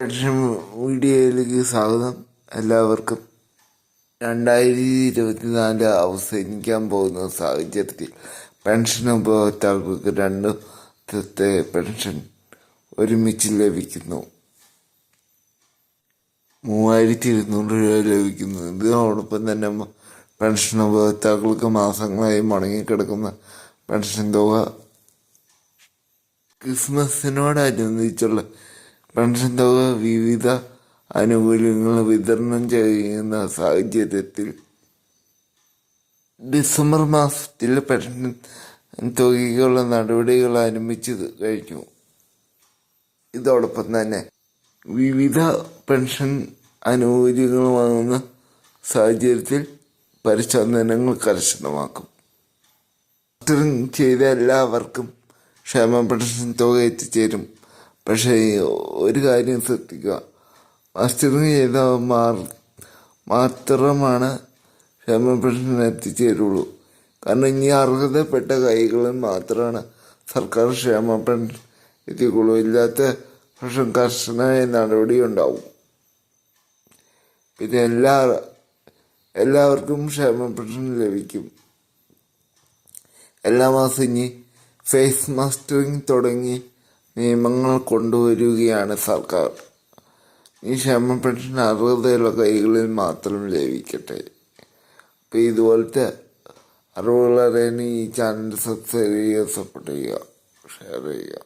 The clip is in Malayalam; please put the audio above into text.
പെൻഷൻ വീഡിയോയിലേക്ക് സ്വാഗതം. എല്ലാവർക്കും രണ്ടായിരത്തി ഇരുപത്തിനാല് അവസാനിക്കാൻ പോകുന്ന സാഹചര്യത്തിൽ പെൻഷൻ ഉപഭോക്താക്കൾക്ക് രണ്ട് ദിവസത്തെ പെൻഷൻ ഒരുമിച്ച് ലഭിക്കുന്നു. മൂവായിരത്തി ഇരുന്നൂറ് രൂപ ലഭിക്കുന്നു ഇതിനോടൊപ്പം തന്നെ പെൻഷൻ ഉപഭോക്താക്കൾക്ക് മാസങ്ങളായി മുടങ്ങിക്കിടക്കുന്ന പെൻഷൻ തുക ക്രിസ്മസിനോടനുബന്ധിച്ചുള്ള പെൻഷൻ തുക വിവിധ ആനുകൂല്യങ്ങൾ വിതരണം ചെയ്യുന്ന സാഹചര്യത്തിൽ ഡിസംബർ മാസത്തിൽ പെൻഷൻ തുകയ്ക്കുള്ള നടപടികൾ ആരംഭിച്ചു കഴിഞ്ഞു. ഇതോടൊപ്പം തന്നെ വിവിധ പെൻഷൻ ആനുകൂല്യങ്ങൾ വാങ്ങുന്ന സാഹചര്യത്തിൽ പരിശോധനകൾ കർശനമാക്കും. ചെയ്ത എല്ലാവർക്കും ക്ഷേമ പെൻഷൻ തുക എത്തിച്ചേരും. പക്ഷേ ഒരു കാര്യം ശ്രദ്ധിക്കുക. മാസ്റ്ററിങ് ചെയ്ത മാർ മാത്രമാണ് ക്ഷേമ പെൻഷൻ എത്തിച്ചേരുള്ളൂ. കാരണം ഇനി അർഹതപ്പെട്ട കൈകളിൽ മാത്രമാണ് സർക്കാർ ക്ഷേമ പെൻഷൻ എത്തിക്കുള്ളൂ ഇല്ലാത്ത പക്ഷം കർശനമായ നടപടി ഉണ്ടാവും പിന്നെ എല്ലാ എല്ലാവർക്കും ക്ഷേമ പെൻഷൻ ലഭിക്കും. എല്ലാ മാസം ഇനി ഫേസ് മാസ്റ്ററിങ് തുടങ്ങി നിയമങ്ങൾ കൊണ്ടുവരികയാണ് സർക്കാർ. ഈ ക്ഷേമ പെൻഷൻ കൈകളിൽ മാത്രം ലഭിക്കട്ടെ. അപ്പോൾ ഇതുപോലത്തെ അറിവുകൾ അറിയാൻ ഈ ചാനൽ സബ്സ്ക്രൈബ് ചെയ്യുക സപ്പോർട്ട് ചെയ്യുക ഷെയർ ചെയ്യുക.